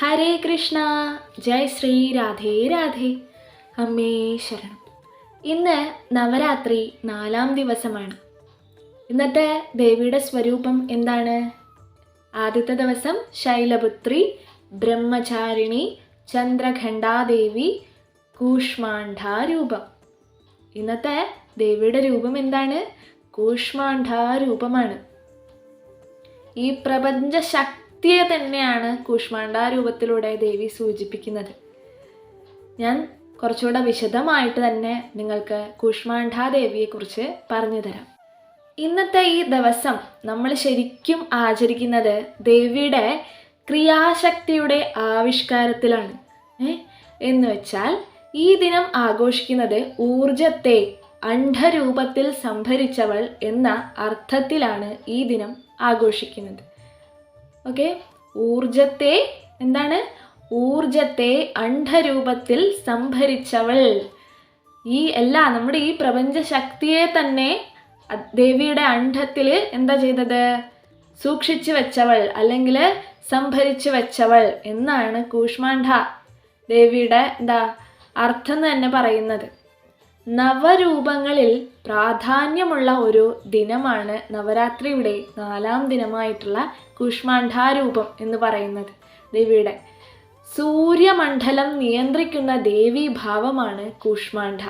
ഹരേ കൃഷ്ണ. ജയ് ശ്രീ രാധേ രാധേ. അമ്മേ ശരണം. ഇന്ന് നവരാത്രി നാലാം ദിവസമാണ്. ഇന്നത്തെ ദേവിയുടെ സ്വരൂപം എന്താണ്? ആദ്യത്തെ ദിവസം ശൈലപുത്രി ബ്രഹ്മചാരിണി ചന്ദ്രഖണ്ഡാദേവി കൂഷ്മാണ്ഡാരൂപം. ഇന്നത്തെ ദേവിയുടെ രൂപം എന്താണ്? കൂഷ്മാണ്ഡാരൂപമാണ്. ഈ പ്രപഞ്ച ശക്തിയെ തന്നെയാണ് കൂഷ്മാണ്ഡാരൂപത്തിലൂടെ ദേവി സൂചിപ്പിക്കുന്നത്. ഞാൻ കുറച്ചുകൂടെ വിശദമായിട്ട് തന്നെ നിങ്ങൾക്ക് കൂഷ്മാണ്ഡാദേവിയെക്കുറിച്ച് പറഞ്ഞു തരാം. ഇന്നത്തെ ഈ ദിവസം നമ്മൾ ശരിക്കും ആചരിക്കുന്നത് ദേവിയുടെ ക്രിയാശക്തിയുടെ ആവിഷ്കാരത്തിലാണ്? എന്ന് വെച്ചാൽ ഈ ദിനം ആഘോഷിക്കുന്നത് ഊർജത്തെ അണ്ഡരൂപത്തിൽ സംഭരിച്ചവൾ എന്ന അർത്ഥത്തിലാണ് ഈ ദിനം ആഘോഷിക്കുന്നത്. ഓക്കെ? ഊർജത്തെ എന്താണ്? ഊർജത്തെ അണ്ഡരൂപത്തിൽ സംഭരിച്ചവൾ. ഈ എല്ലാ നമ്മുടെ ഈ പ്രപഞ്ച ശക്തിയെ തന്നെ ദേവിയുടെ അണ്ഡത്തിൽ എന്താ ചെയ്തത്? സൂക്ഷിച്ചു വെച്ചവൾ അല്ലെങ്കിൽ സംഭരിച്ചു വെച്ചവൾ എന്നാണ് കൂഷ്മാണ്ഡ ദേവിയുടെ എന്താ അർത്ഥം തന്നെ പറയുന്നത്. നവരൂപങ്ങളിൽ പ്രാധാന്യമുള്ള ഒരു ദിനമാണ് നവരാത്രിയുടെ നാലാം ദിനമായിട്ടുള്ള കുഷ്മാണ്ഡാരൂപം എന്ന് പറയുന്നത്. ദേവിയുടെ സൂര്യമണ്ഡലം നിയന്ത്രിക്കുന്ന ദേവീഭാവമാണ് കൂഷ്മാണ്ഡ.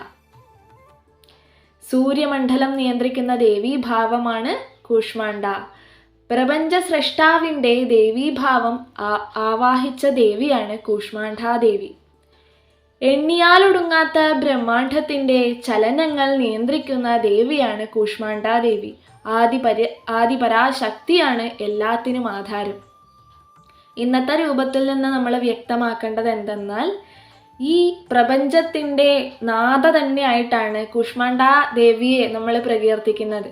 സൂര്യമണ്ഡലം നിയന്ത്രിക്കുന്ന ദേവീഭാവമാണ് കൂഷ്മാണ്ഡ. പ്രപഞ്ച സൃഷ്ടാവിന്റെ ദേവീഭാവം ആവാഹിച്ച ദേവിയാണ് കൂഷ്മാണ്ഡാദേവി. എണ്ണിയാലൊടുങ്ങാത്ത ബ്രഹ്മാണ്ഡത്തിന്റെ ചലനങ്ങൾ നിയന്ത്രിക്കുന്ന ദേവിയാണ് കൂഷ്മാണ്ഡാദേവി. ആദിപരി ആദിപരാശക്തിയാണ് എല്ലാത്തിനും ആധാരം. ഇന്നത്തെ രൂപത്തിൽ നിന്ന് നമ്മൾ വ്യക്തമാക്കേണ്ടത് എന്തെന്നാൽ ഈ പ്രപഞ്ചത്തിന്റെ നാഥ തന്നെയായിട്ടാണ് കുഷ്മാണ്ഡ ദേവിയെ നമ്മൾ പ്രകീർത്തിക്കുന്നത്.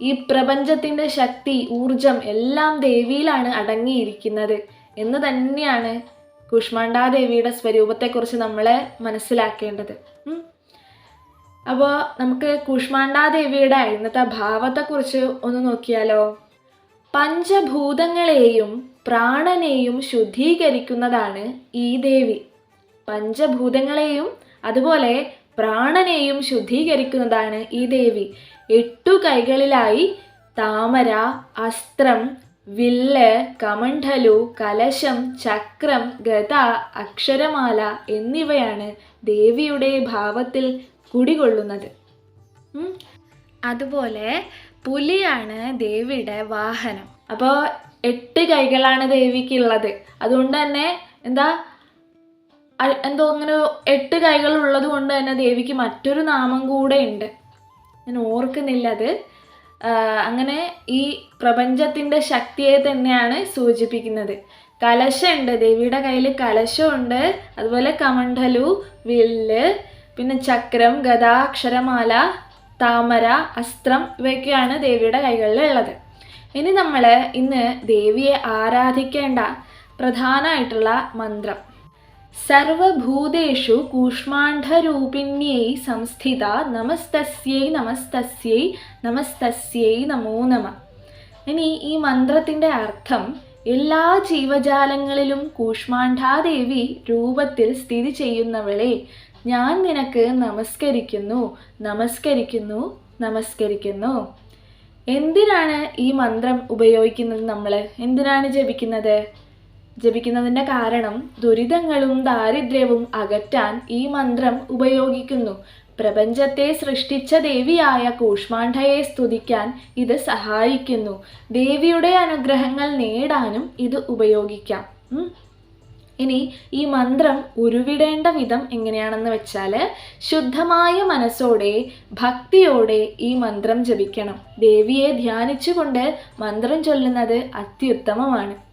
ഈ പ്രപഞ്ചത്തിന്റെ ശക്തി ഊർജം എല്ലാം ദേവിയിലാണ് അടങ്ങിയിരിക്കുന്നത് എന്ന് തന്നെയാണ് കുഷ്മാണ്ഡാദേവിയുടെ സ്വരൂപത്തെക്കുറിച്ച് നമ്മൾ മനസ്സിലാക്കേണ്ടത്. അപ്പോൾ നമുക്ക് കുഷ്മാണ്ഡാദേവിയുടെ ഇന്നത്തെ ഭാവത്തെക്കുറിച്ച് ഒന്ന് നോക്കിയാലോ? പഞ്ചഭൂതങ്ങളെയും പ്രാണനെയും ശുദ്ധീകരിക്കുന്നതാണ് ഈ ദേവി. പഞ്ചഭൂതങ്ങളെയും അതുപോലെ പ്രാണനെയും ശുദ്ധീകരിക്കുന്നതാണ് ഈ ദേവി. എട്ടു കൈകളിലായി താമര അസ്ത്രം വില്ല് കമണ്ഡലു കലശം ചക്രം ഗത അക്ഷരമാല എന്നിവയാണ് ദേവിയുടെ ഭാവത്തിൽ കുടികൊള്ളുന്നത്. അതുപോലെ പുലിയാണ് ദേവിയുടെ വാഹനം. അപ്പോൾ എട്ട് കൈകളാണ് ദേവിക്കുള്ളത്. അതുകൊണ്ട് തന്നെ എന്താ എന്തോ അങ്ങനെ എട്ട് കൈകൾ ഉള്ളത് കൊണ്ട് തന്നെ ദേവിക്ക് മറ്റൊരു നാമം കൂടെ ഉണ്ട്. ഞാൻ ഓർക്കുന്നില്ല അത്. അങ്ങനെ ഈ പ്രപഞ്ചത്തിന്റെ ശക്തിയെ തന്നെയാണ് സൂചിപ്പിക്കുന്നത്. കലശമുണ്ട് ദേവിയുടെ കയ്യിൽ കലശമുണ്ട് അതുപോലെ കമണ്ഡലു വില്ല് പിന്നെ ചക്രം ഗത അക്ഷരമാല താമര അസ്ത്രം ഇവയൊക്കെയാണ് ദേവിയുടെ കൈകളിൽ ഉള്ളത് ഇനി നമ്മൾ ഇന്ന് ദേവിയെ ആരാധിക്കേണ്ട പ്രധാനമായിട്ടുള്ള മന്ത്രം. സർവഭൂതേഷു കൂഷ്മാണ്ഡരൂപിണ്യൈ സംസ്ഥിത നമസ്തസ്യൈ നമസ്തസ്യൈ നമസ്തസ്യൈ നമോ നമ. ഇനി ഈ മന്ത്രത്തിന്റെ അർത്ഥം എല്ലാ ജീവജാലങ്ങളിലും കൂഷ്മാണ്ഡാദേവി രൂപത്തിൽ സ്ഥിതി ചെയ്യുന്നവളെ ഞാൻ നിനക്ക് നമസ്കരിക്കുന്നു നമസ്കരിക്കുന്നു നമസ്കരിക്കുന്നു. എന്തിനാണ് ഈ മന്ത്രം ഉപയോഗിക്കുന്നത് നമ്മൾ എന്തിനാണ് ജപിക്കുന്നത്? ജപിക്കുന്നതിന്റെ കാരണം ദുരിതങ്ങളും ദാരിദ്ര്യവും അകറ്റാൻ ഈ മന്ത്രം ഉപയോഗിക്കുന്നു. പ്രപഞ്ചത്തെ സൃഷ്ടിച്ച ദേവിയായ കൂഷ്മാണ്ഡയെ സ്തുതിക്കാൻ ഇത് സഹായിക്കുന്നു. ദേവിയുടെ അനുഗ്രഹങ്ങൾ നേടാനും ഇത് ഉപയോഗിക്കാം. ഇനി ഈ മന്ത്രം ഉരുവിടേണ്ട വിധം എങ്ങനെയാണെന്ന് വെച്ചാൽ ശുദ്ധമായ മനസ്സോടെ ഭക്തിയോടെ ഈ മന്ത്രം ജപിക്കണം. ദേവിയെ ധ്യാനിച്ചുകൊണ്ട് മന്ത്രം ചൊല്ലുന്നത് അത്യുത്തമമാണ്.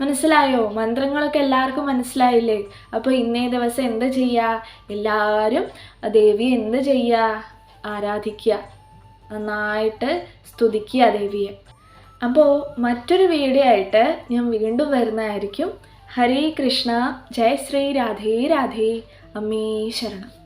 മനസ്സിലായോ? മന്ത്രങ്ങളൊക്കെ എല്ലാവർക്കും മനസ്സിലായില്ലേ? അപ്പോൾ ഇന്നേ ദിവസം എന്ത് ചെയ്യുക എല്ലാവരും ദേവിയെ എന്ത് ചെയ്യുക ആരാധിക്കുക നന്നായിട്ട് സ്തുതിക്കുക ദേവിയെ. അപ്പോൾ മറ്റൊരു വീഡിയോ ആയിട്ട് ഞാൻ വീണ്ടും വരുന്നതായിരിക്കും. ഹരേ കൃഷ്ണ. ജയ ശ്രീ രാധേ രാധേ. അമ്മേ ശരണം.